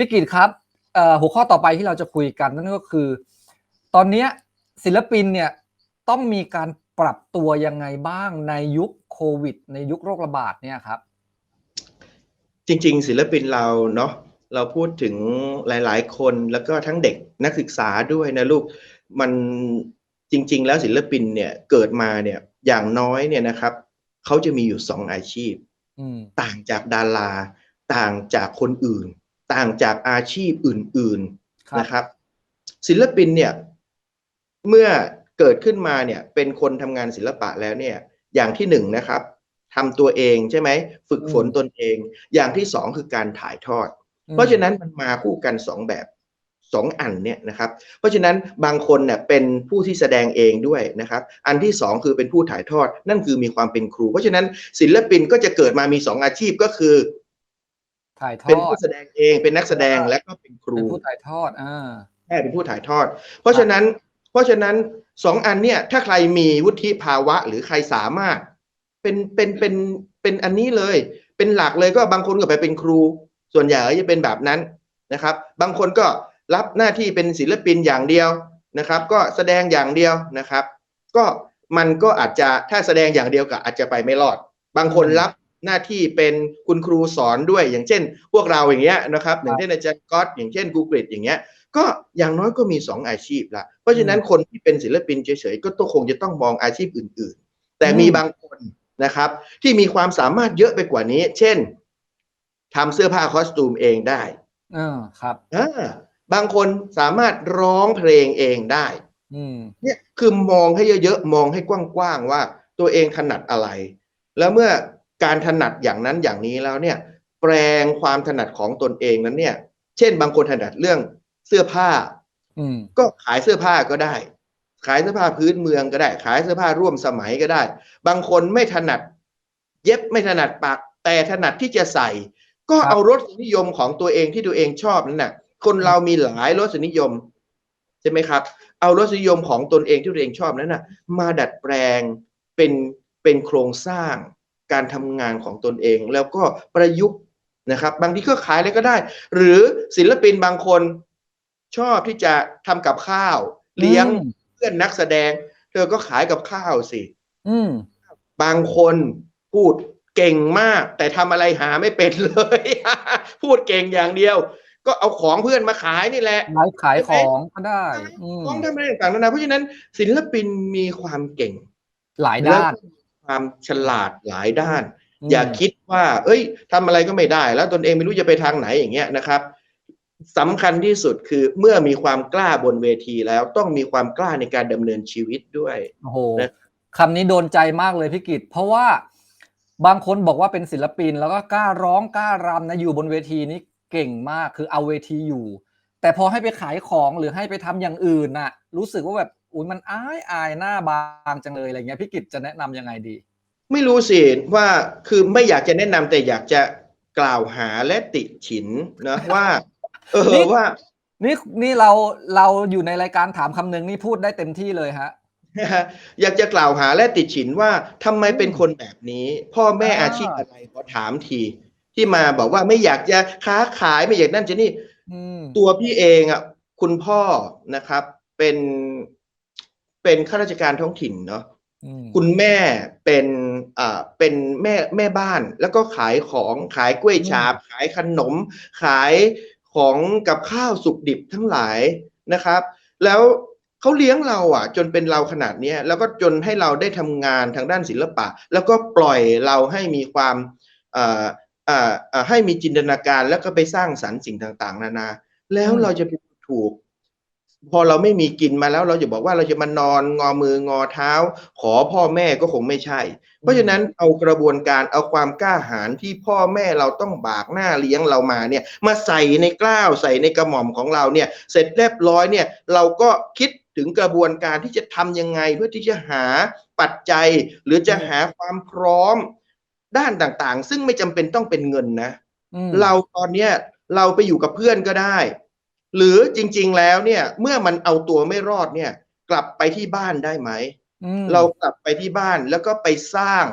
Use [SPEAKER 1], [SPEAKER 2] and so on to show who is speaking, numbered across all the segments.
[SPEAKER 1] พี่กิตครับเอ่อหัวข้อต่อไปที่เราจะคุยกันนั่นก็คือ ตอนเนี้ยศิลปินเนี่ยต้องมีการปรับตัวยังไงบ้างในยุคโควิด ในยุคโรคระบาดเนี่ยครับ
[SPEAKER 2] จริง ๆ ศิลปินเราเนาะเราพูดถึงหลาย ๆ คนแล้วก็ทั้งเด็กนักศึกษาด้วยนะลูกมันจริง ๆ แล้วศิลปินเนี่ยเกิดมาเนี่ยอย่างน้อยเนี่ยนะครับเขาจะมีอยู่สองอาชีพ
[SPEAKER 1] อืม
[SPEAKER 2] ต่างจากดารา ต่างจากคนอื่น ต่างจากอาชีพอื่น
[SPEAKER 1] ครับ
[SPEAKER 2] ๆนะครับ ศิลปินเนี่ยเมื่อเกิดขึ้นมาเนี่ยเป็นคนทำงานศิลปะแล้วเนี่ย อย่างที่หนึ่งนะครับทำตัวเองใช่ไหมฝึกฝนตนเอง อย่างที่สองคือการถ่ายทอด เพราะฉะนั้นมันมาคู่กันสองแบบสองอันเนี่ยนะครับ เพราะฉะนั้นบางคนเนี่ยเป็นผู้ที่แสดงเองด้วยนะครับ อันที่สองคือเป็นผู้ถ่ายทอดนั่นคือมีความเป็นครู เพราะฉะนั้นศิลปินก็จะเกิดมามีสองอาชีพก็คือ
[SPEAKER 1] ถ่ายท
[SPEAKER 2] เป็น
[SPEAKER 1] อด
[SPEAKER 2] ผู้แสดงเอง เป็นนักแสดงและก็เป็นครู
[SPEAKER 1] เป็นผู้ถ่ายทอด อ่า
[SPEAKER 2] แม่เป็นผู้ถ่ายทอด เพราะฉะนั้น เพราะฉะนั้นสองอันเนี่ย ถ้าใครมีวุฒิภาวะหรือใครสามารถ เป็น เป็น เป็น เป็นอันนี้เลย เป็นหลักเลยก็บางคนก็ไปเป็นครู ส่วนใหญ่ก็จะเป็นแบบนั้นนะครับ บางคนก็รับหน้าที่เป็นศิลปินอย่างเดียวนะครับ ก็แสดงอย่างเดียวนะครับ ก็มันก็อาจจะถ้าแสดงอย่างเดียวก็อาจจะไปไม่รอด บางคนรับ หน้าที่เป็นคุณครูสอนด้วยอย่างเช่น พวกเราอย่างเงี้ยนะครับอย่างเช่นอาจารย์ก๊อตอย่างเช่นกูกริดอย่างเงี้ยก็อย่างน้อยก็มีสองอาชีพละเพราะฉะนั้นคนที่เป็นศิลปินเฉยๆก็ต้องคงจะต้องมองอาชีพอื่น ๆ แต่มีบางคนนะครับ ที่มีความสามารถเยอะไปกว่านี้ เช่นทำเสื้อผ้าคอสตูมเองได้
[SPEAKER 1] เออครับ
[SPEAKER 2] อ่าบางคนสามารถร้องเพลงเองได้
[SPEAKER 1] อืม
[SPEAKER 2] เนี่ยคือมองให้เยอะๆ มองให้กว้างๆว่าตัวเองถนัดอะไร แล้วเมื่อ การถนัดอย่างนั้นอย่างนี้แล้วเนี่ย แปลงความถนัดของตนเองนั้นเนี่ย เช่นบางคนถนัดเรื่องเสื้อผ้า
[SPEAKER 1] อืม
[SPEAKER 2] ก็ขายเสื้อผ้าก็ได้ ขายเสื้อผ้าพื้นเมืองก็ได้ ขายเสื้อผ้าร่วมสมัยก็ได้ บางคนไม่ถนัด เย็บไม่ถนัดปัก แต่ถนัดที่จะใส่ ก็
[SPEAKER 1] ครับ
[SPEAKER 2] เอารสนิยมของตัวเองที่ตัวเองชอบนั่นน่ะ คนเรามีหลายรสนิยมใช่ไหมครับ เอารสนิยมของตนเองที่ตัวเองชอบนั้นน่ะ มาดัดแปลงเป็นเป็นโครงสร้าง การทำงานของตนเอง แล้วก็ประยุกต์นะครับ บางทีก็ขายอะไรก็ได้ หรือศิลปินบางคนชอบที่จะทำกับข้าว เลี้ยง
[SPEAKER 1] อืม
[SPEAKER 2] เพื่อนนักแสดง เธอก็ขายกับข้าวสิ
[SPEAKER 1] อืม
[SPEAKER 2] บางคนพูดเก่งมาก แต่ทำอะไรหาไม่เป็นเลย พูดเก่งอย่างเดียว ก็เอาของเพื่อนมาขายนี่แหละ
[SPEAKER 1] ไลฟ์ขายของก็ได้อืม
[SPEAKER 2] ของทำอะไรต่างๆนานาเพราะฉะนั้นศิลปินมีความเก่ง
[SPEAKER 1] หลายด้าน
[SPEAKER 2] แล้วก็มี ความฉลาดหลายด้าน
[SPEAKER 1] ม
[SPEAKER 2] อย่าคิดว่า เอ้ยทำอะไรก็ไม่ได้ แล้วตนเองไม่รู้จะไปทางไหนอย่างเงี้ยนะครับสำคัญที่สุดคือเมื่อมีความกล้าบนเวทีแล้วต้องมีความกล้าในการดำเนินชีวิตด้วย
[SPEAKER 1] โอ้โห
[SPEAKER 2] นะ
[SPEAKER 1] คำนี้โดนใจมากเลยพี่กิตเพราะว่าบางคนบอกว่าเป็นศิลปิน แล้วก็กล้าร้องกล้ารำนะอยู่บนเวทีนี้เก่งมากคือเอาเวทีอยู่ แต่พอให้ไปขายของหรือให้ไปทำอย่างอื่นน่ะ รู้สึกว่าแบบ อุ้ยมันอายอายหน้าบางจังเลยอะไรเงี้ยพี่กิตจะแนะนำยังไงดี
[SPEAKER 2] ไม่รู้สิว่าคือไม่อยากจะแนะนำแต่อยากจะกล่าวหาและติฉินนะว่า เอ
[SPEAKER 1] นี่
[SPEAKER 2] อว่า
[SPEAKER 1] นี่นี่เราเราอยู่ในรายการถามคำหนึ่งนี่พูดได้เต็มที่เลยฮะ
[SPEAKER 2] อยากจะกล่าวหาและติฉินว่าทำไมเป็นคนแบบนี้ พ่อแม่
[SPEAKER 1] อ่า
[SPEAKER 2] อาชีพอะไรขอถามที ที่มาบอกว่าไม่อยากจะค้าขายไม่อยากนั่นจะนี่
[SPEAKER 1] อืม
[SPEAKER 2] ตัวพี่เองอะ คุณพ่อนะครับ เป็น เป็นข้าราชการท้องถิ่นเนาะ
[SPEAKER 1] อืม
[SPEAKER 2] คุณแม่เป็นอ่าเป็นแม่แม่บ้าน แล้วก็ขายของขายกล้วยฉาบ ขายขนม ขายของกับข้าวสุกดิบทั้งหลายนะครับ แล้วเขาเลี้ยงเราอะ จนเป็นเราขนาดเนี้ยแล้วก็จนให้เราได้ทำงานทางด้านศิลปะ แล้วก็ปล่อยเราให้มีความอ่าอ่าอ่าให้มีจินตนาการแล้วก็ไปสร้างสรรค์สิ่งต่าง ๆ นานา แล้ว
[SPEAKER 1] อืม
[SPEAKER 2] เราจะไปดูถูก พอเราไม่มีกินมาแล้ว เราจะบอกว่าเราจะมานอนงอมืองอเท้า ขอพ่อแม่ก็คงไม่ใช่ เพราะฉะนั้นเอากระบวนการเอาความกล้าหาญที่พ่อแม่เราต้องบากหน้าเลี้ยงเรามาเนี่ยมาใส่ในกล้าวใส่ในกระหม่อมของเราเนี่ยเสร็จเรียบร้อยเนี่ยเราก็คิดถึงกระบวนการที่จะทำยังไงเพื่อที่จะหาปัจจัย หรือจะหาความพร้อมด้านต่างๆ ซึ่งไม่จำเป็นต้องเป็นเงินนะ
[SPEAKER 1] อืม
[SPEAKER 2] เราตอนเนี้ยเราไปอยู่กับเพื่อนก็ได้ หรือจริง ๆ แล้วเนี่ย เมื่อมันเอาตัวไม่รอดเนี่ย กลับไปที่บ้านได้ไหม
[SPEAKER 1] อืม
[SPEAKER 2] เรากลับไปที่บ้านแล้วก็ไปสร้าง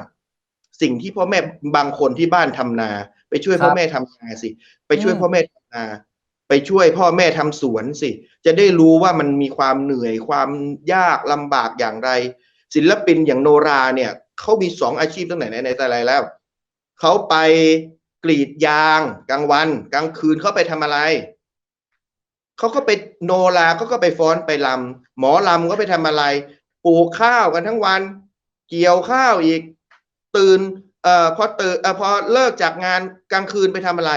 [SPEAKER 2] สิ่งที่พ่อแม่บางคนที่บ้านทำนา ไปช่วยพ่อแม่ทำนาสิ ไปช่วยพ่อแม่ทำนา ไปช่วยพ่อแม่ทำสวนสิ จะได้รู้ว่ามันมีความเหนื่อยความยากลำบากอย่างไร ศิลปินอย่างโนราเนี่ยเขามีสองอาชีพตั้งไหนไหนแต่ไรแล้วเขาไปกรีดยางกลางวัน กลางคืนเขาไปทำอะไร เขาก็ไปโนราเขาก็ไปฟ้อนไปลำหมอลำก็ไปทำอะไรปลูกข้าวกันทั้งวัน เกี่ยวข้าวอีก ตื่นเอ่อพอตื่นเอ่อพอเลิกจากงานกลางคืนไปทำอะไร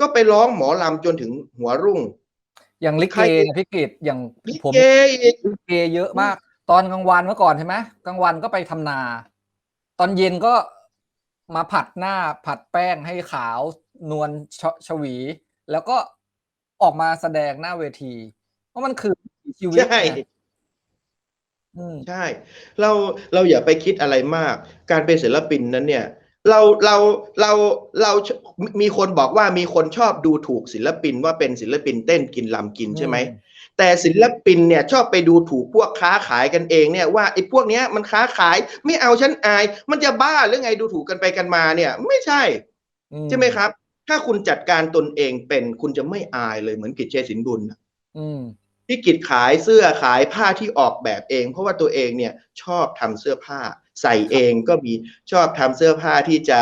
[SPEAKER 2] ก็ไปร้องหมอลำจนถึงหัวรุ่ง
[SPEAKER 1] อย่างลิ
[SPEAKER 2] ใคร
[SPEAKER 1] เกเนี่ยพี่กิตอย่าง
[SPEAKER 2] ลิ
[SPEAKER 1] ผม
[SPEAKER 2] เกอีก
[SPEAKER 1] ลิเกเยอะมาก ตอนกลางวันเมื่อก่อนใช่ไหมกลางวันก็ไปทำนา ตอนเย็นก็มาผัดหน้าผัดแป้งให้ขาวนวลชชวี แล้วก็ ออกมาแสดงหน้าเวที เพราะมันคือชีวิต
[SPEAKER 2] ใช่
[SPEAKER 1] ไงอืม
[SPEAKER 2] ใช่ เราเราอย่าไปคิดอะไรมาก การเป็นศิลปินนั้นเนี่ย เราเราเราเรามีคนบอกว่ามีคนชอบดูถูกศิลปินว่าเป็นศิลปินเต้นกินลำกินใช่ไหม
[SPEAKER 1] อืม
[SPEAKER 2] แต่ศิลปินเนี่ยชอบไปดูถูกพวกค้าขายกันเองเนี่ยว่าไอ้พวกเนี้ยมันค้าขายไม่เอาฉันอาย มันจะบ้าหรือไงดูถูกกันไปกันมาเนี่ย ไม่ใช่
[SPEAKER 1] อื
[SPEAKER 2] ใช่ไหมครับ ถ้าคุณจัดการตนเองเป็นคุณจะไม่อายเลยเหมือนกิจเชษสินบุญน่ะ
[SPEAKER 1] อืม
[SPEAKER 2] ที่กิจขายเสื้อขายผ้าที่ออกแบบเอง เพราะว่าตัวเองเนี่ยชอบทำเสื้อผ้า ใส่เองก็มีชอบทำเสื้อผ้าที่จะ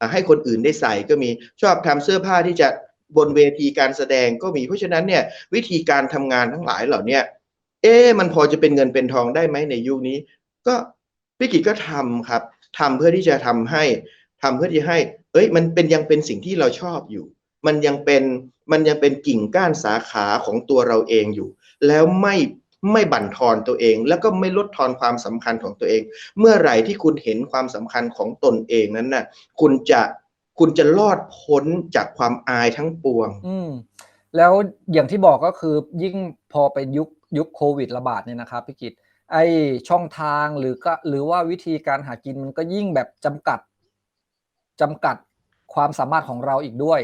[SPEAKER 2] อ่าให้คนอื่นได้ใส่ก็มีชอบทำเสื้อผ้าที่จะบนเวทีการแสดงก็มีเพราะฉะนั้นเนี่ยวิธีการทำงานทั้งหลายเหล่าเนี้ยเอ๊ะมันพอจะเป็นเงินเป็นทองได้ไหมในยุคนี้ ก็พี่กิจก็ทำครับทำเพื่อที่จะทำให้ทำเพื่อที่ให้ เอ้ยมันเป็นยังเป็นสิ่งที่เราชอบอยู่ มันยังเป็นมันยังเป็นกิ่งก้านสาขาของตัวเราเองอยู่ แล้วไม่ไม่บั่นทอนตัวเอง แล้วก็ไม่ลดทอนความสำคัญของตัวเอง เมื่อไหร่ที่คุณเห็นความสำคัญของตนเองนั้นน่ะ คุณจะคุณจะรอดพ้นจากความอายทั้งปวง
[SPEAKER 1] อืมแล้วอย่างที่บอกก็คือยิ่งพอเป็นยุคยุคโควิดระบาดเนี่ยนะครับพี่กิตไอช่องทางหรือก็หรือว่าวิธีการหากินมันก็ยิ่งแบบจำกัด จำกัดความสามารถของเราอีกด้วย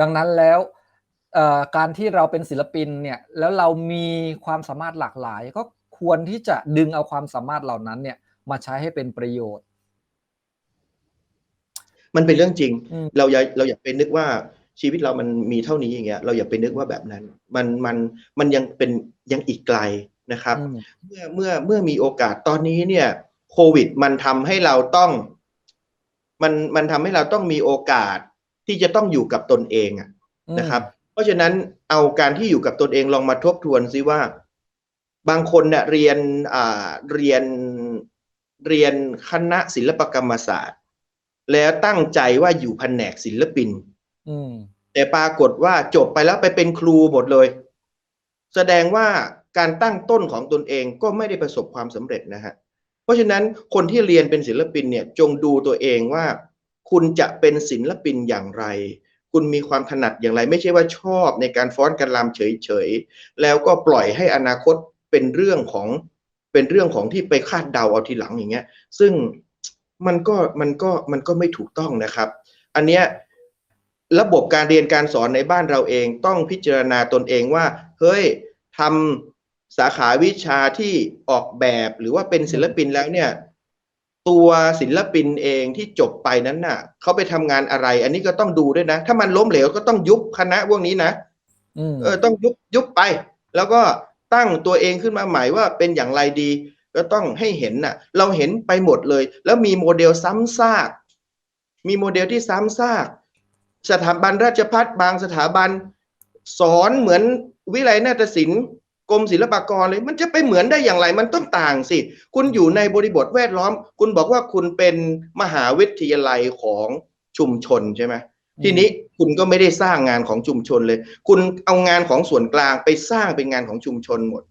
[SPEAKER 1] ดังนั้นแล้วเอ่อการที่เราเป็นศิลปินเนี่ยแล้วเรามีความสามารถหลากหลาย ก็ควรที่จะดึงเอาความสามารถเหล่านั้นเนี่ยมาใช้ให้เป็นประโยชน์
[SPEAKER 2] มันเป็นเรื่องจริง
[SPEAKER 1] อืม
[SPEAKER 2] เราอย่าเราอย่าไปนึกว่าชีวิตเรามันมีเท่านี้อย่างเงี้ยเราอย่าไปนึกว่าแบบนั้น มันมันมันยังเป็นยังอีกไกลนะครับ
[SPEAKER 1] อืม
[SPEAKER 2] เมื่อเมื่อเมื่อมีโอกาสตอนนี้เนี่ยโควิดมันทำให้เราต้อง มันมันทำให้เราต้องมีโอกาสที่จะต้องอยู่กับตนเองอะนะครับ เพราะฉะนั้นเอาการที่อยู่กับตนเองลองมาทบทวนซิว่า บางคนเนี่ยเรียนอ่าเรียนเรียนคณะศิลปกรรมศาสตร์ แล้วตั้งใจว่าอยู่แผนกศิลปิน
[SPEAKER 1] อืม
[SPEAKER 2] แต่ปรากฏว่าจบไปแล้วไปเป็นครูหมดเลย แสดงว่าการตั้งต้นของตนเองก็ไม่ได้ประสบความสำเร็จนะฮะเพ ราะฉะนั้นคนที่เรียนเป็นศิลปินเนี่ยจงดูตัวเองว่า คุณจะเป็นศิลปินอย่างไร คุณมีความถนัดอย่างไร ไม่ใช่ว่าชอบในการฟ้อนการรำเฉยๆ แล้วก็ปล่อยให้อนาคตเป็นเรื่องของเป็นเรื่องของที่ไปคาดเดาเอาทีหลังอย่างเงี้ย ซึ่งมันก็มันก็มันก็ไม่ถูกต้องนะครับ อันเนี้ยระบบการเรียนการสอนในบ้านเราเองต้องพิจารณาตนเองว่า เฮ้ยทำ สาขาวิชาที่ออกแบบหรือว่าเป็นศิลปินแล้วเนี่ย ตัวศิลปินเองที่จบไปนั้นน่ะเขาไปทำงานอะไร อันนี้ก็ต้องดูด้วยนะ ถ้ามันล้มเหลวก็ต้องยุบคณะพวกนี้นะ
[SPEAKER 1] อืม
[SPEAKER 2] เออ ต้องยุบยุบไป แล้วก็ตั้งตัวเองขึ้นมาใหม่ว่าเป็นอย่างไรดี ก็ต้องให้เห็นน่ะ เราเห็นไปหมดเลย แล้วมีโมเดลซ้ำซาก มีโมเดลที่ซ้ำซาก สถาบันราชพัฒบางสถาบัน สอนเหมือนวิไลนาฏศิลป์ กรมศิลปากรเลย มันจะไปเหมือนได้อย่างไร มันต้องต่างสิ คุณอยู่ในบริบทแวดล้อม คุณบอกว่าคุณเป็นมหาวิทยาลัยของชุมชนใช่ไหมทีนี้คุณก็ไม่ได้สร้างงานของชุมชนเลย คุณเอางานของส่วนกลางไปสร้างเป็นงานของชุมชนหมด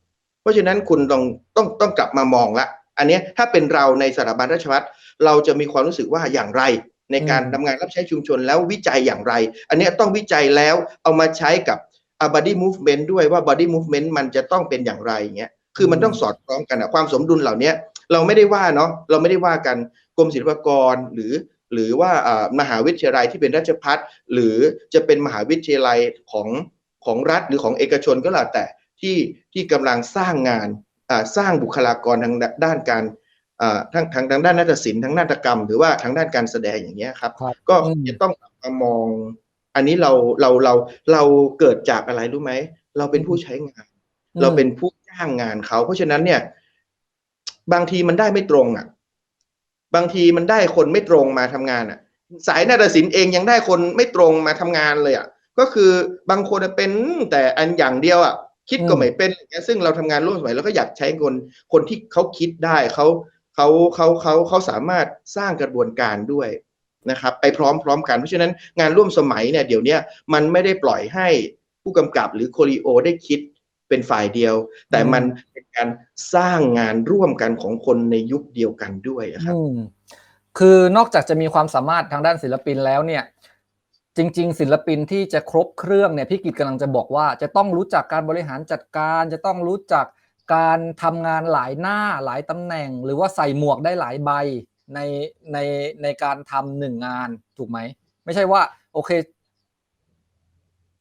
[SPEAKER 2] เพราะฉะนั้นคุณต้องต้องต้องกลับมามองละ อันเนี้ยถ้าเป็นเราในสถาบันราชภัฏเราจะมีความรู้สึกว่าอย่างไร ในการ
[SPEAKER 1] อืม
[SPEAKER 2] ทำงานรับใช้ชุมชนแล้ววิจัยอย่างไร อันเนี้ยต้องวิจัยแล้วเอามาใช้กับ a body movement ด้วยว่า body movement มันจะต้องเป็นอย่างไรอย่างเงี้ยคือมันต้องสอดคล้องกันอะความสมดุลเหล่าเนี้ยเราไม่ได้ว่าเนาะเราไม่ได้ว่ากันกรมศิลปากรหรือ หรือว่าอ่ามหาวิทยาลัยที่เป็นราชพัฒหรือจะเป็นมหาวิทยาลัยของของรัฐหรือของเอกชนก็แล้วแต่ที่ที่กำลังสร้างงานอ่าสร้างบุคลากรทางด้านการอ่าทั้งทางทางด้านนาฏศิลป์ทางนาฏกรรม หรือว่าทางด้านการแสดงอย่างเงี้ยครับ
[SPEAKER 1] ครับ
[SPEAKER 2] ก็
[SPEAKER 1] อืม
[SPEAKER 2] จะต้องมามอง อันนี้เราเราเราเราเกิดจากอะไรรู้ไหมเราเป็นผู้ใช้งาน เราเป็นผู้จ้างงานเขา เพราะฉะนั้นเนี่ย บางทีมันได้ไม่ตรงอะ บางทีมันได้คนไม่ตรงมาทำงานอะ สายนาฏศิลป์เองยังได้คนไม่ตรงมาทำงานเลยอะ ก็คือบางคนเป็นแต่อันอย่างเดียวอะ คิดก็
[SPEAKER 1] อืม
[SPEAKER 2] ไม่เป็นอย่างเงี้ยซึ่งเราทำงานร่วมสมัยแล้วก็อยากใช้คนคนที่เขาคิดได้เขาเขาเขาเขาเขาสามารถสร้างกระบวนการด้วย นะครับไปพร้อมๆกันเพราะฉะนั้นงานร่วมสมัยเนี่ยเดี๋ยวเนี้ยมันไม่ได้ปล่อยให้ผู้กำกับหรือโคริโอได้คิดเป็นฝ่ายเดียว แต่มันเป็นการสร้างงานร่วมกันของคนในยุคเดียวกันด้วยอะครับ
[SPEAKER 1] อืมคือนอกจากจะมีความสามารถทางด้านศิลปินแล้วเนี่ยจริง ๆ ศิลปินที่จะครบเครื่องเนี่ยพี่กิตกำลังจะบอกว่า จะต้องรู้จักการบริหารจัดการ จะต้องรู้จักการทำงานหลายหน้าหลายตำแหน่ง หรือว่าใส่หมวกได้หลายใบ ในในในการทำหนึ่งงานถูกไหม ไม่ใช่ว่า โอเค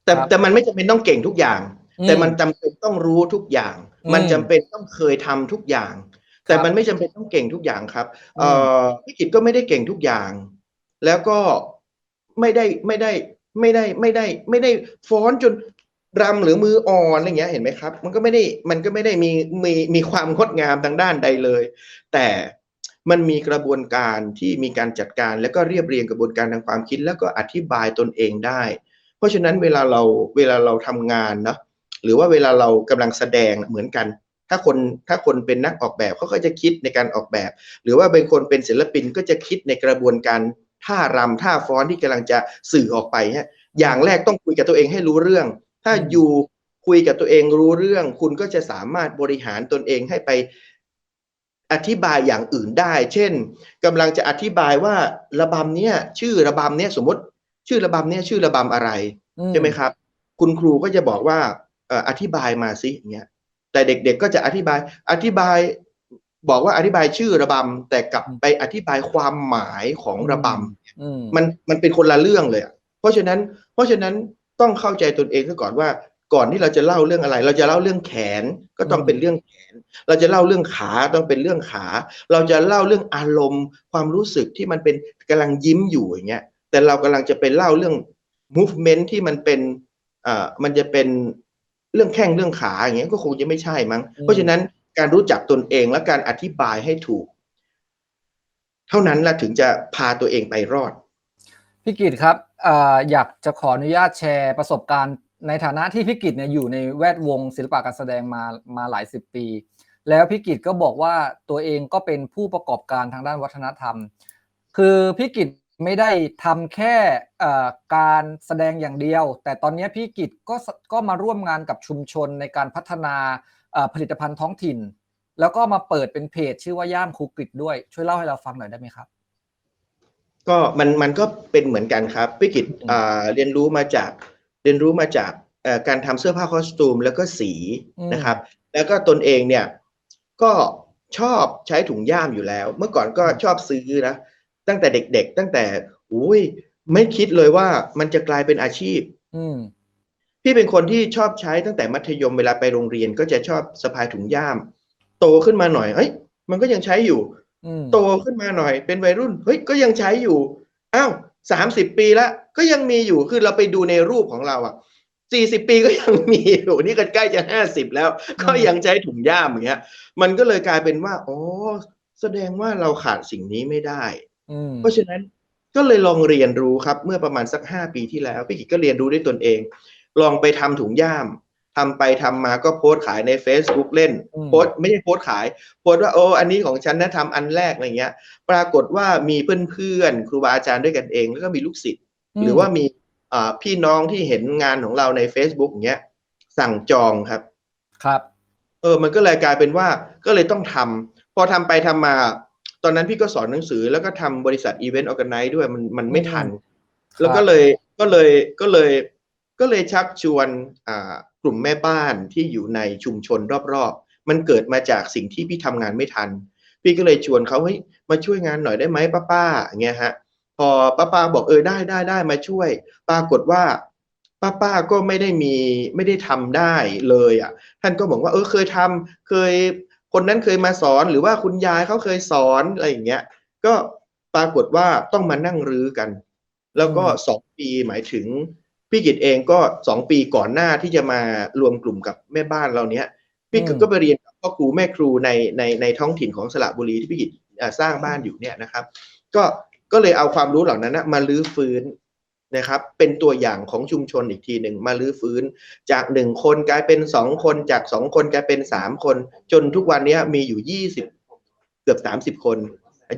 [SPEAKER 2] แต่
[SPEAKER 1] ครับ
[SPEAKER 2] แต่มันไม่จำเป็นต้องเก่งทุกอย่าง
[SPEAKER 1] อืม
[SPEAKER 2] แต่มันจำเป็นต้องรู้ทุกอย่าง
[SPEAKER 1] อืม
[SPEAKER 2] มันจำเป็นต้องเคยทำทุกอย่าง แต่
[SPEAKER 1] ครับ
[SPEAKER 2] มันไม่จำเป็นต้องเก่งทุกอย่างครับ
[SPEAKER 1] อืม
[SPEAKER 2] เอ่อพี่กิจก็ไม่ได้เก่งทุกอย่าง แล้วก็ไม่ได้ไม่ได้ไม่ได้ไม่ได้ ไม่ได้ฟ้อนจนรำหรือมืออ่อนอะไรเงี้ยเห็นไหมครับ มันก็ไม่ได้มันก็ไม่ได้มีมีมีความงดงามทางด้านใดเลย แต่ มันมีกระบวนการที่มีการจัดการ แล้วก็เรียบเรียงกระบวนการทางความคิด แล้วก็อธิบายตนเองได้ เพราะฉะนั้นเวลาเราเวลาเราทำงานเนาะหรือว่าเวลาเรากำลังแสดงเหมือนกัน ถ้าคนถ้าคนเป็นนักออกแบบเขาก็จะคิดในการออกแบบ หรือว่าเป็นคนเป็นศิลปินก็จะคิดในกระบวนการท่ารำท่าฟ้อนที่กำลังจะสื่อออกไปฮะอย่างแรกต้องคุยกับตัวเองให้รู้เรื่อง ถ้า
[SPEAKER 1] อ
[SPEAKER 2] ยู่คุยกับตัวเองรู้เรื่อง คุณก็จะสามารถบริหารตนเองให้ไป อธิบายอย่างอื่นได้ เช่นกำลังจะอธิบายว่าระบำเนี้ยชื่อระบำเนี้ยสมมติ ชื่อระบำเนี้ยชื่อระบำอะไร
[SPEAKER 1] อื
[SPEAKER 2] ใช่ไหมครับ คุณครูก็จะบอกว่าเอ่ออธิบายมาสิอย่างเงี้ย แต่เด็กๆก็จะอธิบายอธิบายบอกว่าอธิบายชื่อระบำแต่กลับไปอธิบายความหมายของระบำ
[SPEAKER 1] อืม
[SPEAKER 2] มันมันเป็นคนละเรื่องเลยอะเพราะฉะนั้น เพราะฉะนั้นต้องเข้าใจตนเองซะก่อนว่า ก่อนที่เราจะเล่าเรื่องอะไร เราจะเล่าเรื่องแขนก็ต้อง
[SPEAKER 1] อืม
[SPEAKER 2] เป็นเรื่องแขน เราจะเล่าเรื่องขาต้องเป็นเรื่องขา เราจะเล่าเรื่องอารมณ์ ความรู้สึกที่มันเป็นกำลังยิ้มอยู่อย่างเงี้ย แต่เรากำลังจะไปเล่าเรื่อง movement ที่มันเป็นอ่ามันจะเป็นเรื่องแข้งเรื่องขาอย่างเงี้ยก็คงจะไม่ใช่มั้ง
[SPEAKER 1] อืม
[SPEAKER 2] เพราะฉะนั้นการรู้จักตนเองและการอธิบายให้ถูก เท่านั้นละถึงจะพาตัวเองไปรอด
[SPEAKER 1] พี่กิตครับเอ่ออยากจะขออนุญาตแชร์ประสบการณ์ ในฐานะที่พี่กิตเนี่ยอยู่ในแวดวงศิลปะการแสดงมามาหลายสิบปี แล้วพี่กิตก็บอกว่าตัวเองก็เป็นผู้ประกอบการทางด้านวัฒนธรรม คือพี่กิตไม่ได้ทำแค่เอ่อการแสดงอย่างเดียว แต่ตอนนี้พี่กิตก็สก็มาร่วมงานกับชุมชนในการพัฒนาเอ่อผลิตภัณฑ์ท้องถิ่น แล้วก็มาเปิดเป็นเพจ ชื่อว่าย่ามครูกริตด้วยช่วยเล่าให้เราฟังหน่อยได้ไหมครับ
[SPEAKER 2] ก็มันมันก็เป็นเหมือนกันครับพี่กิต
[SPEAKER 1] อืม
[SPEAKER 2] อ่าเรียนรู้มาจาก เรียนรู้มาจากเอ่อการทำเสื้อผ้าคอสตูมแล้วก็สี
[SPEAKER 1] อืม
[SPEAKER 2] นะครับ แล้วก็ตนเองเนี่ยก็ชอบใช้ถุงย่ามอยู่แล้ว เมื่อก่อนก็ชอบซื้อนะตั้งแต่เด็ก ๆ ตั้งแต่อุ้ยไม่คิดเลยว่ามันจะกลายเป็นอาชีพ
[SPEAKER 1] อืม
[SPEAKER 2] พี่เป็นคนที่ชอบใช้ตั้งแต่มัธยมเวลาไปโรงเรียนก็จะชอบสะพายถุงย่าม โตขึ้นมาหน่อยเอ้ย มันก็ยังใช้อยู่
[SPEAKER 1] อืม
[SPEAKER 2] โตขึ้นมาหน่อย เป็นวัยรุ่น เฮ้ยก็ยังใช้อยู่อ้าว สามสิบปีแล้วก็ยังมีอยู่คือเราไปดูในรูปของเราอะสี่สิบปีก็ยังมีอยู่นี่ก็ใกล้จะห้าสิบแล้ว ก็ยังใช้ถุงย่ามอย่างเงี้ย มันก็เลยกลายเป็นว่าอ๋อแสดงว่าเราขาดสิ่งนี้ไม่ได้
[SPEAKER 1] อืม
[SPEAKER 2] เพราะฉะนั้นก็เลยลองเรียนรู้ครับ เมื่อประมาณสักห้าปีที่แล้วพี่กิจก็เรียนรู้ด้วยตนเอง ลองไปทำถุงย่าม ทำไปทำมาก็โพสต์ขายใน Facebook เล่น
[SPEAKER 1] อืม
[SPEAKER 2] โพสต์ไม่ใช่โพสต์ขาย โพสต์ว่าโอ้อันนี้ของฉันนะทำอันแรกอะไรเงี้ย ปรากฏว่ามีเพื่อนๆครูบาอาจารย์ด้วยกันเอง แล้วก็มีลูกศิษย์หรือว่ามีอ่าพี่น้องที่เห็นงานของเราใน Facebook อย่างเงี้ยสั่งจองครับ
[SPEAKER 1] ครับ
[SPEAKER 2] เออ มันก็เลยกลายเป็นว่าก็เลยต้องทำพอทำไปทำมา ตอนนั้นพี่ก็สอนหนังสือแล้วก็ทำบริษัทอีเวนต์ออแกไนซ์ด้วยมันมันไม่ทัน แล้วก็เลยก็เลยก็เลยก็เลย ชักชวนอ่ากลุ่มแม่บ้านที่อยู่ในชุมชนรอบๆ มันเกิดมาจากสิ่งที่พี่ทำงานไม่ทัน พี่ก็เลยชวนเขาเฮ้ยมาช่วยงานหน่อยได้ไหมป้าป้าๆอย่างเงี้ยฮะพอป้าป้าบอกเออได้ได้ได้มาช่วย ปรากฏว่าป้าป้าก็ไม่ได้มีไม่ได้ทำได้เลยอะท่านก็บอกว่าเออเคยทำเคยคนนั้นเคยมาสอนหรือว่าคุณยายเขาเคยสอนอะไรอย่างเงี้ยก็ปรากฏว่าต้องมานั่งรื้อกัน แล้วก็
[SPEAKER 1] อืม
[SPEAKER 2] สองปีหมายถึง พี่กิตเองก็สองปีก่อนหน้าที่จะมารวมกลุ่มกับแม่บ้านเราเนี้ยพี่กิตก็ไปเรียนกับพ่อครูแม่ครูในในในท้องถิ่นของสระบุรีที่พี่กิตสร้างบ้านอยู่เนี่ยนะครับ ก็ก็เลยเอาความรู้เหล่านั้นนะมาลื้อฟื้นนะครับ เป็นตัวอย่างของชุมชนอีกทีหนึ่งมาลื้อฟื้น จากหนึ่งคนกลายเป็นสองคนจากสองคนกลายเป็นสามคน จนทุกวันนี้มีอยู่ยี่สิบเกือบสามสิบคน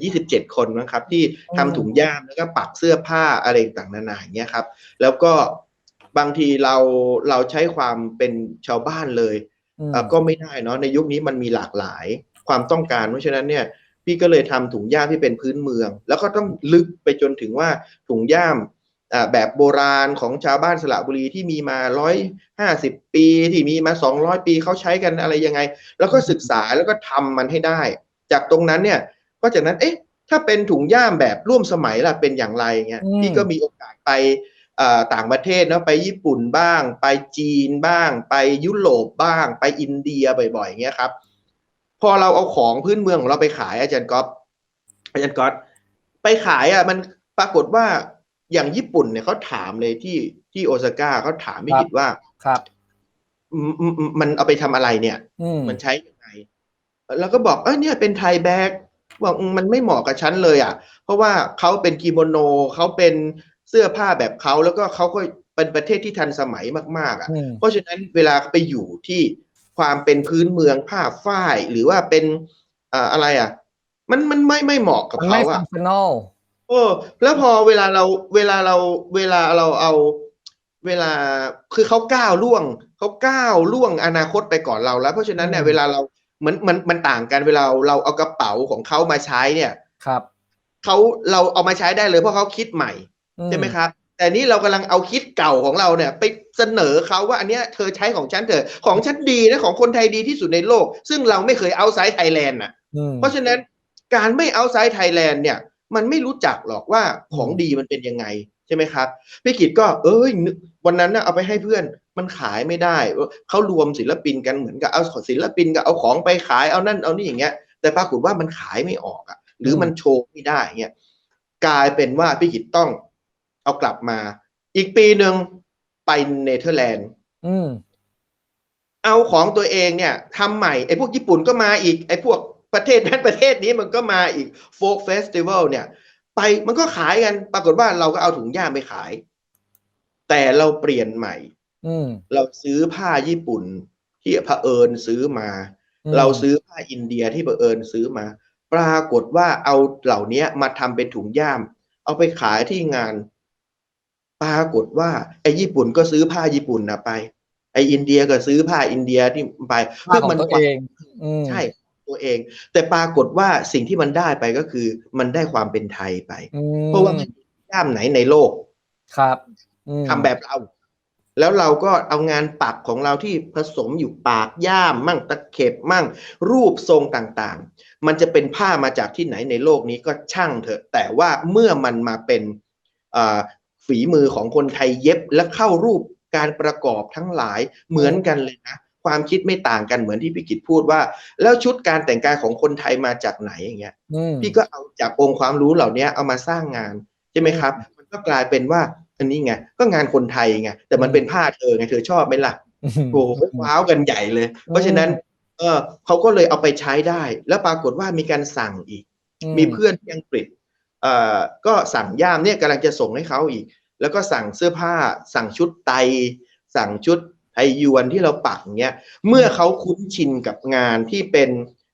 [SPEAKER 2] ยี่สิบเจ็ดคนนะครับ ที่ทำถุงย่ามแล้วก็ปักเสื้อผ้าอะไรต่างๆนานาอย่างเงี้ยครับ แล้วก็บางทีเราเราใช้ความเป็นชาวบ้านเลย
[SPEAKER 1] อืม
[SPEAKER 2] เอ่อก็ไม่ได้เนาะในยุคนี้มันมีหลากหลายความต้องการเพราะฉะนั้นเนี่ยพี่ก็เลยทำถุงย่ามที่เป็นพื้นเมือง แล้วก็ต้องลึกไปจนถึงว่าถุงย่ามอ่าแบบโบราณของชาวบ้านสระบุรีที่มีมาร้อยห้าสิบปีที่มีมาสองร้อยปีเขาใช้กันอะไรยังไง แล้วก็ศึกษาแล้วก็ทำมันให้ได้ จากตรงนั้นเนี่ย ก็จากนั้นเอ๊ะถ้าเป็นถุงย่ามแบบร่วมสมัยล่ะเป็นอย่างไรเงี้ย
[SPEAKER 1] อืม
[SPEAKER 2] พี่ก็มีโอกาสไปเอ่อต่างประเทศเนาะไปญี่ปุ่นบ้าง ไปจีนบ้าง ไปยุโรปบ้าง ไปอินเดียบ่อยๆเงี้ยครับ พอเราเอาของพื้นเมืองของเราไปขายอาจารย์ก๊อฟอาจารย์ก๊อฟไปขายอะมันปรากฏว่าอย่างญี่ปุ่นเนี่ยเขาถามเลยที่ที่โอซาก้าเขาถามไม่ผิดว่า
[SPEAKER 1] ครับ
[SPEAKER 2] อืมอืมอืมมันเอาไปทำอะไรเนี่ย
[SPEAKER 1] อืม
[SPEAKER 2] มันใช้ยังไงแล้วก็บอกเออเนี่ยเป็นไทยแบ็ก บอกอืมมันไม่เหมาะกับฉันเลยอะ เพราะว่าเขาเป็นกิโมโนเขาเป็นเสื้อผ้าแบบเขาแล้วก็เขาก็เป็นประเทศที่ทันสมัยมากๆอะ
[SPEAKER 1] อืม
[SPEAKER 2] เพราะฉะนั้นเวลาไปอยู่ที่ความเป็นพื้นเมืองผ้าฝ้ายหรือว่าเป็นอ่าอะไรอะ มันมันไม่ไม่เหมาะกับ
[SPEAKER 1] มันไม่
[SPEAKER 2] เขา
[SPEAKER 1] ฟั
[SPEAKER 2] อะ
[SPEAKER 1] งชั่นอล
[SPEAKER 2] โอ้แล้วพอเวลาเราเวลาเราเวลาเราเอาเวลาคือเขาก้าวล่วงเขาก้าวล่วงอนาคตไปก่อนเราแล้ว เพราะฉะนั้นเนี่ยเวลาเราเห มือนมันมันต่างกันเวลาเราเอากระเป๋าของเขามาใช้เนี่ย
[SPEAKER 1] ครับ
[SPEAKER 2] เขาเราเอามาใช้ได้เลยเพราะเขาคิดใหม่
[SPEAKER 1] อื
[SPEAKER 2] ใช่ไหมครับ แต่นี่เรากำลังเอาคิดเก่าของเราเนี่ย ไปเสนอเขาว่าอันเนี้ยเธอใช้ของฉันเถอะของฉันดีนะของคนไทยดีที่สุดในโลก ซึ่งเราไม่เคยเอาไซต์ไทยแลนด์น่ะ
[SPEAKER 1] อืม
[SPEAKER 2] เพราะฉะนั้นการไม่เอาไซต์ไทยแลนด์เนี่ย มันไม่รู้จักหรอกว่าของดีมันเป็นยังไง ใช่ไหมครับพี่กิตก็เอ้ยนึกวันนั้นนะเอาไปให้เพื่อนมันขายไม่ได้เขารวมศิลปินกันเหมือนกับเอาศิลปินกับเอาของไปขายเอานั่นเอานี่อย่างเงี้ย แต่ปรากฏว่ามันขายไม่ออกอะ หรือมันโชว์ไม่ได้เงี้ยกลายเป็นว่าพี่กิตต้องเอากลับมา อีกปีหนึ่งไปเนเธอร์แลนด์
[SPEAKER 1] อืม
[SPEAKER 2] เอาของตัวเองเนี่ยทำใหม่ไอ้พวกญี่ปุ่นก็มาอีกไอ้พวกประเทศนั้นประเทศนี้มันก็มาอีกโฟกเฟสติวัลเนี่ย ไปมันก็ขายกัน ปรากฏว่าเราก็เอาถุงย่ามไปขาย แต่เราเปลี่ยนใหม่
[SPEAKER 1] อืม
[SPEAKER 2] เราซื้อผ้าญี่ปุ่นที่เผอิญซื้อมา
[SPEAKER 1] อืม
[SPEAKER 2] เราซื้อผ้าอินเดียที่เผอิญซื้อมา ปรากฏว่าเอาเหล่านี้มาทำเป็นถุงย่าม เอาไปขายที่งาน ปรากฏว่าไอ้ญี่ปุ่นก็ซื้อผ้าญี่ปุ่นนะไปไอ้อินเดียก็ซื้อผ้าอินเดียที่ไป
[SPEAKER 1] ผ้าของตัวเองอืม
[SPEAKER 2] ใช่ ตัวเอง แต่ปรากฏว่าสิ่งที่มันได้ไปก็คือ มันได้ความเป็นไทยไป
[SPEAKER 1] อืม
[SPEAKER 2] เพราะว่ามันมีย่ามไหนในโลก
[SPEAKER 1] ครับอืม
[SPEAKER 2] ทำแบบเรา แล้วเราก็เอางานปักของเราที่ผสมอยู่ปากย่ามมั่งตะเข็บมั่ง รูปทรงต่างๆ มันจะเป็นผ้ามาจากที่ไหนในโลกนี้ก็ช่างเถอะ แต่ว่าเมื่อมันมาเป็นอ่าฝีมือของคนไทยเย็บและเข้ารูปการประกอบทั้งหลายเหมือนกันเลยนะ ความคิดไม่ต่างกันเหมือนที่พี่กิตพูดว่า แล้วชุดการแต่งกายของคนไทยมาจากไหนอย่างเงี้ย
[SPEAKER 1] อืม
[SPEAKER 2] พี่ก็เอาจากองค์ความรู้เหล่านี้เอามาสร้างงานใช่ไหมครับ มันก็กลายเป็นว่าอันนี้ไงก็งานคนไทยไงแต่มันเป็นผ้าเธอไงเธอชอบไหมล่ะโอ้โหว้าวกันใหญ่เลย เพราะฉะนั้นเออเขาก็เลยเอาไปใช้ได้ แล้วปรากฏว่ามีการสั่งอีก มีเพื่อนที่อังกฤษเอ่อก็สั่งย่ามเนี่ยกำลังจะส่งให้เขาอีก แล้วก็สั่งเสื้อผ้า สั่งชุดไตรสั่งชุด ไทยยวนที่เราปักเนี้ยเมื่อเขาคุ้นชินกับงานที่เป็น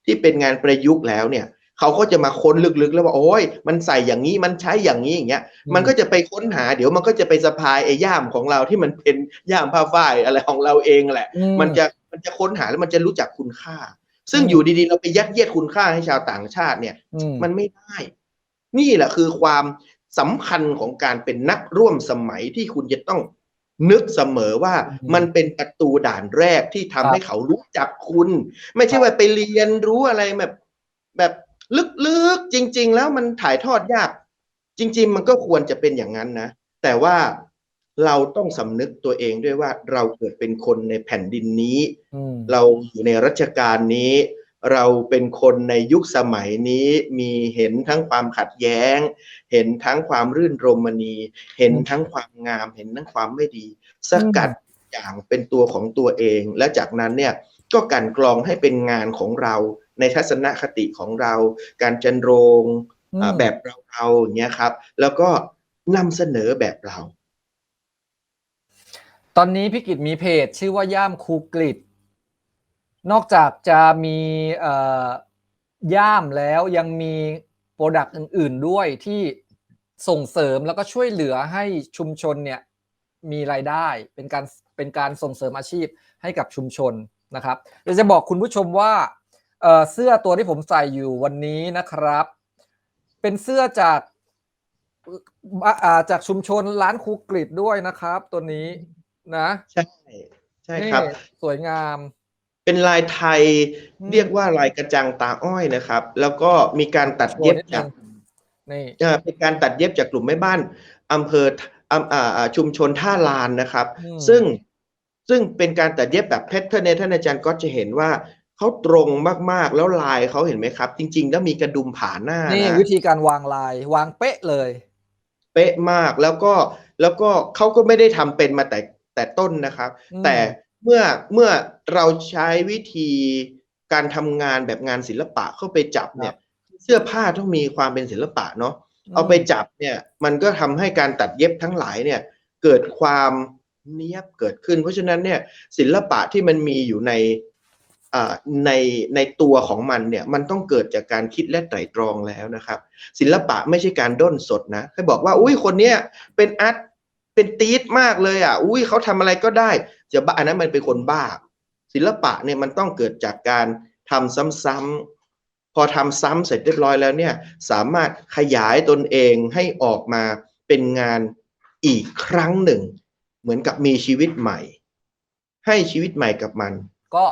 [SPEAKER 2] ที่เป็นงานประยุกต์แล้วเนี่ยเขาก็จะมาค้นลึกๆ แล้วว่าโอ้ยมันใส่อย่างนี้มันใช้อย่างนี้อย่างเงี้ยมันก็จะไปค้นหาเดี๋ยวมันก็จะไปสะพายไอ้ย่ามของเราที่มันเป็นย่ามผ้าฝ้ายอะไรของเราเองแหละ
[SPEAKER 1] อื
[SPEAKER 2] มันจะมันจะค้นหาแล้วมันจะรู้จักคุณค่า ซึ่ง
[SPEAKER 1] อืม
[SPEAKER 2] อยู่ดีๆ เราไปยัดเยียดคุณค่าให้ชาวต่างชาติเนี่ย
[SPEAKER 1] อืม
[SPEAKER 2] มันไม่ได้ นี่แหละคือความสำคัญของการเป็นนักร่วมสมัยที่คุณจะต้อง นึกเสมอว่า
[SPEAKER 1] อืม
[SPEAKER 2] มันเป็นประตูด่านแรกที่ทำ
[SPEAKER 1] ครับ
[SPEAKER 2] ให้เขารู้จักคุณ ไม่ใช่ว่าไปเรียนรู้อะไรแบบ แบบลึกๆจริง ๆ แล้วมันถ่ายทอดยาก จริง ๆ มันก็ควรจะเป็นอย่างนั้นนะ แต่ว่าเราต้องสำนึกตัวเองด้วยว่าเราเกิดเป็นคนในแผ่นดินนี้
[SPEAKER 1] อืม
[SPEAKER 2] เราอยู่ในรัชกาลนี้ เราเป็นคนในยุคสมัยนี้มีเห็นทั้งความขัดแย้ง เห็นทั้งความรื่นรมณี เห็นทั้งความงาม เห็นทั้งความไม่ดี สกัดอย่างเป็นตัวของตัวเอง และจากนั้นเนี่ยก็กลันกรองให้เป็นงานของเราในทัศนคติของเรา การจันโรง
[SPEAKER 1] อืม
[SPEAKER 2] อ่าแบบเราเราๆอย่างเงี้ยครับ แล้วก็นำเสนอแบบเรา
[SPEAKER 1] ตอนนี้พี่กิจมีเพจชื่อว่าย่ามครูกริด นอกจากจะมีเอ่อย่ามแล้วยังมีโปรดักต์อื่น ๆด้วยที่ส่งเสริมแล้วก็ช่วยเหลือให้ชุมชนเนี่ยมีรายได้เป็นการเป็นการส่งเสริมอาชีพให้กับชุมชนนะครับเดี๋ยวจะบอกคุณผู้ชมว่าเอ่อเสื้อตัวที่ผมใส่อยู่วันนี้นะครับ เป็นเสื้อจากอ่าอ่าจากชุมชนร้านครูกริดด้วยนะครับ ตัวนี้นะ
[SPEAKER 2] ใช่ ใช่ครับ
[SPEAKER 1] นี่สวยงาม
[SPEAKER 2] เป็นลายไทย
[SPEAKER 1] อืม
[SPEAKER 2] เรียกว่าลายกระจังตาอ้อยนะครับ แล้วก็มีการตัดเย็บจาก
[SPEAKER 1] นี่
[SPEAKER 2] เอ่อเป็นการตัดเย็บจากกลุ่มแม่บ้านอำเภออำอ่าอ่าชุมชนท่าลานนะครับ
[SPEAKER 1] อืม
[SPEAKER 2] ซึ่งซึ่งเป็นการตัดเย็บแบบแพทเทิร์นเนี่ยท่านอาจารย์ก็จะเห็นว่าเขาตรงมากๆแล้วลายเขาเห็นไหมครับ จริง ๆ แล้วมีกระดุมผ่าหน้า
[SPEAKER 1] นี่
[SPEAKER 2] นะ
[SPEAKER 1] วิธีการวางลายวางเป๊ะเลย
[SPEAKER 2] เป๊ะมากแล้วก็แล้วก็เขาก็ไม่ได้ทำเป็นมาแต่แต่ต้นนะครับ
[SPEAKER 1] อืม
[SPEAKER 2] แต่ เมื่อเมื่อเราใช้วิธีการทำงานแบบงานศิลปะเข้าไปจับเนี่ย เสื้อผ้าต้องมีความเป็นศิลปะเนาะเอาไปจับเนี่ย มันก็ทำให้การตัดเย็บทั้งหลายเนี่ย เกิดความเนียบเกิดขึ้น เพราะฉะนั้นเนี่ย ศิลปะที่มันมีอยู่ในอ่าในในตัวของมันเนี่ยมันต้องเกิดจากการคิดและไตร่ตรองแล้วนะครับ ศิลปะไม่ใช่การด้นสดนะให้บอกว่า อุ้ยคนเนี้ยเป็นอาร์ตเป็นตีดมากเลยอะ อุ้ยเขาทำอะไรก็ได้ จะบ้าอันนั้นมันเป็นคนบ้า ศิลปะเนี่ยมันต้องเกิดจากการทำซ้ำๆพอทำซ้ำเสร็จเรียบร้อยแล้วเนี่ยสามารถขยายตนเองให้ออกมาเป็นงานอีกครั้งหนึ่ง เหมือนกับมีชีวิตใหม่ ให้ชีวิตใหม่กับมัน
[SPEAKER 1] ก็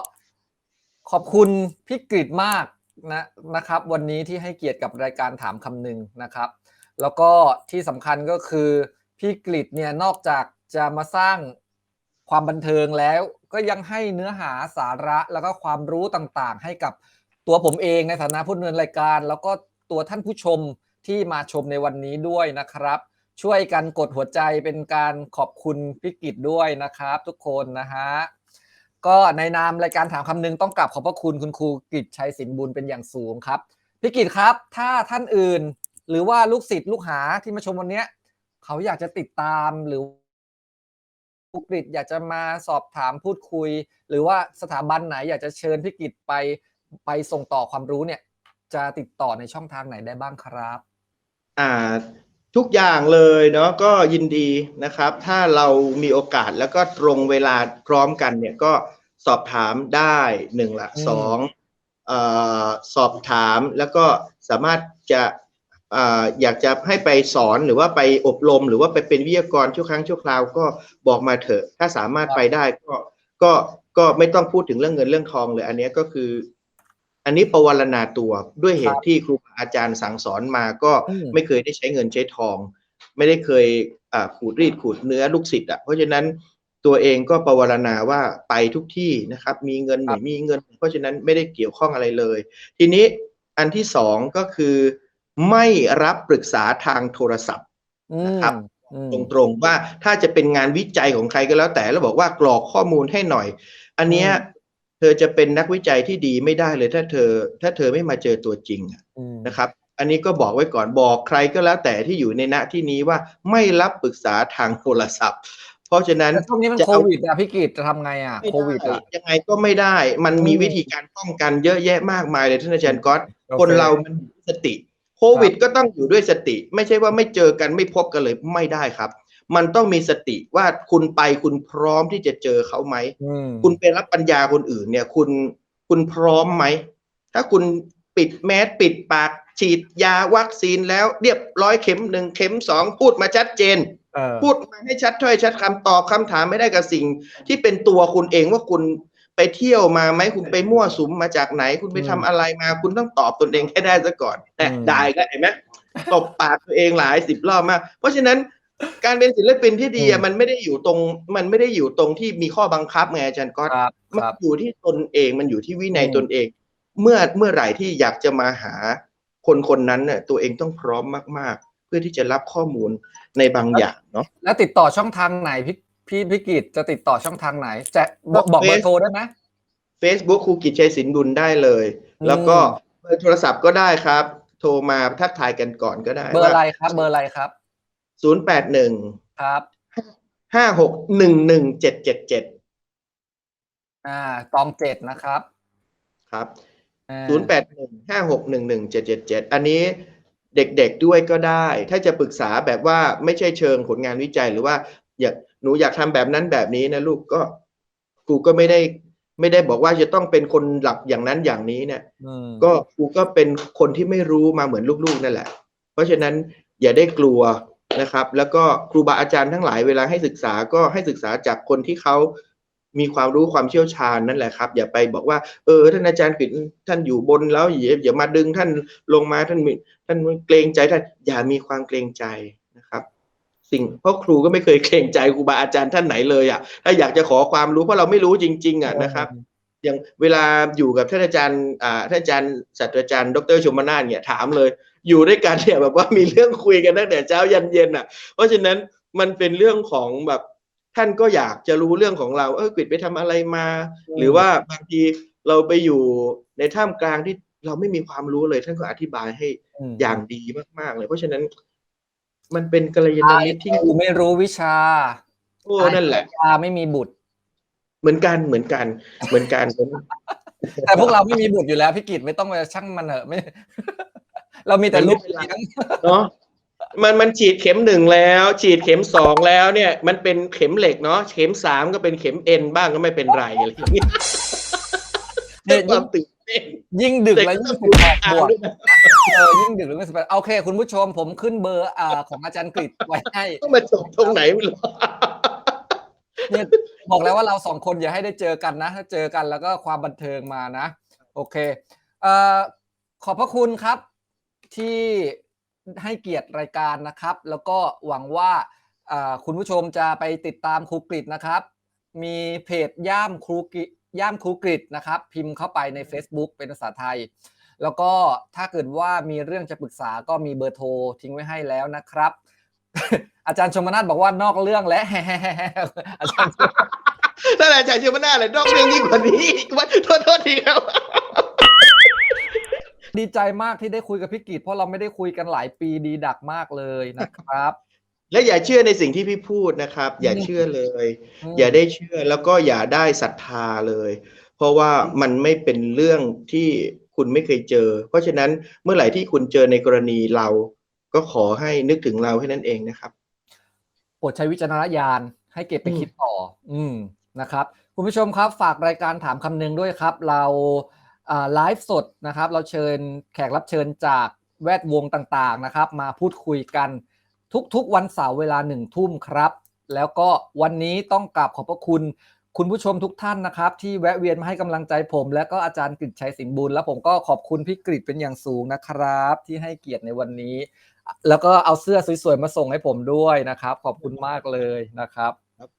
[SPEAKER 1] ขอบคุณพี่กริดมากนะนะครับ วันนี้ที่ให้เกียรติกับรายการถามคำหนึ่งนะครับ แล้วก็ที่สำคัญก็คือพี่กริดเนี่ยนอกจากจะมาสร้าง ความบันเทิงแล้วก็ยังให้เนื้อหาสาระแล้วก็ความรู้ต่างๆ ให้กับตัวผมเองในฐานะผู้ดำเนินรายการ แล้วก็ตัวท่านผู้ชมที่มาชมในวันนี้ด้วยนะครับ ช่วยกันกดหัวใจเป็นการขอบคุณพี่กิจด้วยนะครับ ทุกคนนะฮะก็ในนามรายการถามคำนึงต้องกลับขอบพระคุณคุณครูกิจชัยสินบุญเป็นอย่างสูงครับพี่กิจครับถ้าท่านอื่น หรือว่าลูกศิษย์ลูกหาที่มาชมวันนี้เขาอยากจะติดตามหรือ กิจอยากจะมาสอบถามพูดคุย หรือว่าสถาบันไหนอยากจะเชิญพี่กิจไปไปส่งต่อความรู้เนี่ย จะติดต่อในช่องทางไหนได้บ้างครับ
[SPEAKER 2] อ่าทุกอย่างเลยเนาะก็ยินดีนะครับ ถ้าเรามีโอกาสแล้วก็ตรงเวลาพร้อมกันเนี่ยก็สอบถามได้หนึ่งละ
[SPEAKER 1] อืม
[SPEAKER 2] สองเอ่อสอบถามแล้วก็สามารถจะ อยากจะให้ไปสอนหรือว่าไปอบรม หรือว่าไปเป็นวิทยากรชั่วครั้งชั่วคราวก็บอกมาเถอะ ถ้าสามารถไปได้ก็ก็ก็ไม่ต้องพูดถึงเรื่องเงินเรื่องทองเลย อันนี้ก็คือ อันนี้ประวรณาตัวด้วยเหตุที่ครูอาจารย์สั่งสอนมาก็ไม่เคยได้ใช้เงินใช้ทอง ไม่ได้เคยขูดรีดขูดเนื้อลูกศิษย์อะเพราะฉะนั้นตัวเองก็ประวรณาว่าไปทุกที่นะครับ มีเงินหรือมีเงิน เพราะฉะนั้นไม่ได้เกี่ยวข้องอะไรเลย ทีนี้อันที่สองก็คือ ไม่รับปรึกษาทางโทรศัพท์
[SPEAKER 1] อืม
[SPEAKER 2] นะครับ
[SPEAKER 1] อืม
[SPEAKER 2] ตรงๆว่าถ้าจะเป็นงานวิจัยของใครก็แล้วแต่แล้วบอกว่ากรอกข้อมูลให้หน่อย อันเนี้ย
[SPEAKER 1] อืม
[SPEAKER 2] เธอจะเป็นนักวิจัยที่ดีไม่ได้เลยถ้าเธอ ถ้าเธอไม่มาเจอตัวจริงอะ
[SPEAKER 1] อืม
[SPEAKER 2] นะครับ อันนี้ก็บอกไว้ก่อนบอกใครก็แล้วแต่ที่อยู่ในณที่นี้ว่าไม่รับปรึกษาทางโทรศัพท์ เพราะฉะนั้น
[SPEAKER 1] แต่ช่วงนี้มัน
[SPEAKER 2] จะ
[SPEAKER 1] โค
[SPEAKER 2] เอา
[SPEAKER 1] วิดอะพี่กิจจะทำไงอะ
[SPEAKER 2] ไม่
[SPEAKER 1] โควิด
[SPEAKER 2] ได้
[SPEAKER 1] อะ
[SPEAKER 2] ยังไงก็ไม่ได้ มันมี
[SPEAKER 1] อืม
[SPEAKER 2] วิธีการป้องกันเยอะแยะมากมายเลยท่านอาจารย์ก๊อต
[SPEAKER 1] โอ
[SPEAKER 2] คนเรามันมีสติโควิดก็ต้องอยู่ด้วยสติ ไม่ใช่ว่าไม่เจอกันไม่พบกันเลยไม่ได้ครับ มันต้องมีสติว่าคุณไปคุณพร้อมที่จะเจอเขาไหม
[SPEAKER 1] อืม
[SPEAKER 2] คุณไปรับปัญญาคนอื่นเนี่ย คุณคุณพร้อมไหม ถ้าคุณปิดแมสปิดปาก ฉีดยาวัคซีนแล้วเรียบร้อยเข็มหนึ่งเข็มสองพูดมาชัดเจน
[SPEAKER 1] เออ
[SPEAKER 2] พูดมาให้ชัดถ้อยชัดคำตอบคำถามไม่ได้กับสิ่งที่เป็นตัวคุณเองว่าคุณ ไปเที่ยวมาไหมคุณไปมั่วสุมมาจากไหน คุณไป
[SPEAKER 1] อืม
[SPEAKER 2] ทำอะไรมา คุณต้องตอบตนเองให้ได้ซะก่อนแต่
[SPEAKER 1] อืม
[SPEAKER 2] ได้ก็เห็นไหมตบปากตัวเองหลายสิบรอบมาก เพราะฉะนั้นการเป็นศิลปินที่ดีอะมันไม่ได้อยู่ตรง มันไม่ได้อยู่ตรงที่มีข้อบังคับไงอาจารย์ก๊อต
[SPEAKER 1] ครับ
[SPEAKER 2] มัน
[SPEAKER 1] ครับ
[SPEAKER 2] อยู่ที่ตนเองมันอยู่ที่วินัย
[SPEAKER 1] อืม
[SPEAKER 2] ตนเอง เมื่อเมื่อไหร่ที่อยากจะมาหาคนคนนั้นเนี่ยตัวเองต้องพร้อมมาก ๆ เพื่อที่จะรับข้อมูลในบางอย่างเนาะ
[SPEAKER 1] แล้วติดต่อช่องทางไหนพี่ พี่พิกิจจะติดต่อช่องทางไหน จะบอกบอกเบอร์โทรได้ไหม
[SPEAKER 2] Facebook ครูกิจชัยสินบุญได้เลย
[SPEAKER 1] อืม
[SPEAKER 2] แล้วก็เบอร์โทรศัพท์ก็ได้ครับ โทรมาทักทายกันก่อนก็ได้
[SPEAKER 1] เบอร์อะไรครับ เบอร์อะไรครับ
[SPEAKER 2] ศูนย์แปดหนึ่ง
[SPEAKER 1] ครับ
[SPEAKER 2] ห้าหกหนึ่งหนึ่งเจ็ดเจ็ดเจ็ด
[SPEAKER 1] อ่าตองเจ็ดนะครับ
[SPEAKER 2] ครับ
[SPEAKER 1] อ่า
[SPEAKER 2] ศูนย์แปดหนึ่งห้าหกหนึ่งหนึ่งเจ็ดเจ็ดเจ็ดอันนี้เด็กๆด้วยก็ได้ ถ้าจะปรึกษาแบบว่าไม่ใช่เชิงผลงานวิจัยหรือว่าอยาก หนูอยากทำแบบนั้นแบบนี้นะลูกก็ครูก็ไม่ได้ ไม่ได้บอกว่าจะต้องเป็นคนหลักอย่างนั้นอย่างนี้เนี่ย
[SPEAKER 1] อืม
[SPEAKER 2] ก็ครูก็เป็นคนที่ไม่รู้มาเหมือนลูกๆนั่นแหละ เพราะฉะนั้นอย่าได้กลัวนะครับ แล้วก็ครูบาอาจารย์ทั้งหลายเวลาให้ศึกษาก็ให้ศึกษาจากคนที่เขามีความรู้ความเชี่ยวชาญนั่นแหละครับ อย่าไปบอกว่าเออท่านอาจารย์กฤษท่านอยู่บนแล้วอย่าอย่ามาดึงท่านลงมาท่านมีท่านเกรงใจท่านอย่ามีความเกรงใจนะครับ สิ่งเพราะครูก็ไม่เคยเกรงใจครูบาอาจารย์ท่านไหนเลยอะถ้าอยากจะขอความรู้เพราะเราไม่รู้จริง ๆอะนะครับอย่างเวลาอยู่กับท่านอาจารย์อ่าท่านอาจารย์ศาสตราจารย์ดรชมนาทเนี่ยถามเลย อยู่ด้วยกันเนี่ยแบบว่ามีเรื่องคุยกันตั้งแต่เช้ายันเย็นอะ เพราะฉะนั้นมันเป็นเรื่องของแบบท่านก็อยากจะรู้เรื่องของเรา เออกฤษไปทำอะไรมา
[SPEAKER 1] อืม
[SPEAKER 2] หรือว่าบางทีเราไปอยู่ในท่ามกลางที่เราไม่มีความรู้เลยท่านก็อธิบายให้
[SPEAKER 1] ม
[SPEAKER 2] อย่างดีมากๆเลย เพราะฉะนั้น มันเป็นกัลยาณมิตรที่
[SPEAKER 1] ครูไม่รู้วิชา
[SPEAKER 2] โอ้นั่นแหละ
[SPEAKER 1] ยาไม่มีบุตร
[SPEAKER 2] เหมือนกันเหมือนกัน เหมือนกัน
[SPEAKER 1] แต่พวกเราไม่มีบุตรอยู่แล้วพี่กิจไม่ต้องไปช่างมันเถอะไม่ เรามีแต่ลูก
[SPEAKER 2] มันไม่เป็นไร
[SPEAKER 1] เลี้ยง
[SPEAKER 2] เนาะมันมันฉีดเข็มหนึ่งแล้ว ฉีดเข็มสองแล้วเนี่ย มันเป็นเข็มเหล็กเนาะเข็มสามก็เป็นเข็มเอ็นบ้างก็ไม่เป็นไรอะไรอย่างเงี้ย
[SPEAKER 1] เนี่ย
[SPEAKER 2] ความตื่นเต้น
[SPEAKER 1] ยิ่งดึก
[SPEAKER 2] เด็ก
[SPEAKER 1] แล้ว
[SPEAKER 2] ก็
[SPEAKER 1] ยิ่ง
[SPEAKER 2] ต้
[SPEAKER 1] สิ
[SPEAKER 2] อง
[SPEAKER 1] บแปด
[SPEAKER 2] อ่าน
[SPEAKER 1] บวก
[SPEAKER 2] ด้วยนะ
[SPEAKER 1] เออยิ่งดึกแล้วยิ่งสิบแปดโอเค คุณผู้ชมผมขึ้นเบอร์อ่าของอาจารย์กฤษไว้ให้
[SPEAKER 2] ต้องมาจบตรงไหนไม่รู้
[SPEAKER 1] เนี่ยบอกแล้วว่าเราสองคนอย่าให้ได้เจอกันนะ ถ้าเจอกันแล้วก็ความบันเทิงมานะ โอเคเอ่อขอบพระคุณครับ ที่ให้เกียรติรายการนะครับ แล้วก็หวังว่าอ่าคุณผู้ชมจะไปติดตามครูกริดนะครับ มีเพจย่ามครูกริ ย่ามครูกริดนะครับ พิมพ์เข้าไปใน Facebook เป็นภาษาไทย แล้วก็ถ้าเกิดว่ามีเรื่องจะปรึกษาก็มีเบอร์โทรทิ้งไว้ให้แล้วนะครับ อาจารย์ชมนาทบอกว่านอกเรื่องและอาจารย์
[SPEAKER 2] นั่นแหละอาจารย์ชมนน่าเลยนอกเรื่องยิ่งกว่านี้ว่าโทษโทษทีครับ
[SPEAKER 1] ดีใจมากที่ได้คุยกับพี่กิจเพราะเราไม่ได้คุยกันหลายปีดีดักมากเลยนะครับ
[SPEAKER 2] และอย่าเชื่อในสิ่งที่พี่พูดนะครับ อย่าเชื่อเลย
[SPEAKER 1] ม
[SPEAKER 2] อย่าได้เชื่อแล้วก็อย่าได้ศรัทธาเลย เพราะว่ามันไม่เป็นเรื่องที่คุณไม่เคยเจอ เพราะฉะนั้นเมื่อไหร่ที่คุณเจอในกรณีเรา ก็ขอให้นึกถึงเราแค่นั้นเองนะครับ
[SPEAKER 1] โปรดใช้วิจารณญาณให้เก็บไป
[SPEAKER 2] อืม
[SPEAKER 1] คิดต่อ อืมนะครับ คุณผู้ชมครับ ฝากรายการถามคำนึงด้วยครับ เราอ่าไลฟ์สดนะครับ เราเชิญแขกรับเชิญจากแวดวงต่างๆนะครับ มาพูดคุยกัน ทุกๆ วันเสาร์เวลาหนึ่งทุ่มครับ แล้วก็วันนี้ต้องกราบขอบพระคุณคุณผู้ชมทุกท่านนะครับ ที่แวะเวียนมาให้กำลังใจผม และก็อาจารย์กฤษชัยสินบุญแล้วผมก็ขอบคุณพี่กฤษเป็นอย่างสูงนะครับ ที่ให้เกียรติในวันนี้ แล้วก็เอาเสื้อสวยๆมาส่งให้ผมด้วยนะครับ ขอบคุณมากเลยนะครับ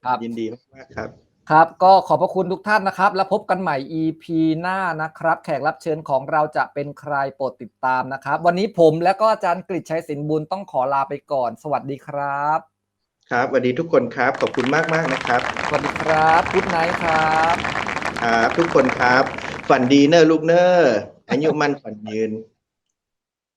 [SPEAKER 1] ครับ
[SPEAKER 2] ยินดีมากๆครับ
[SPEAKER 1] ครับก็ขอบพระคุณทุกท่านนะครับ แล้วพบกันใหม่ EP หน้านะครับ แขกรับเชิญของเราจะเป็นใครโปรดติดตามนะครับ วันนี้ผมและก็อาจารย์กฤษชัยสินบุญต้องขอลาไปก่อน สวัสดีครับ
[SPEAKER 2] ครับสวัสดีทุกคนครับ ขอบคุณมากมากๆนะครับ
[SPEAKER 1] สวัสดีครับพุทไนท์ครับ
[SPEAKER 2] ครับทุกคนครับ ฝันดีเนอะลูกเนอะอายุมันฝันยืน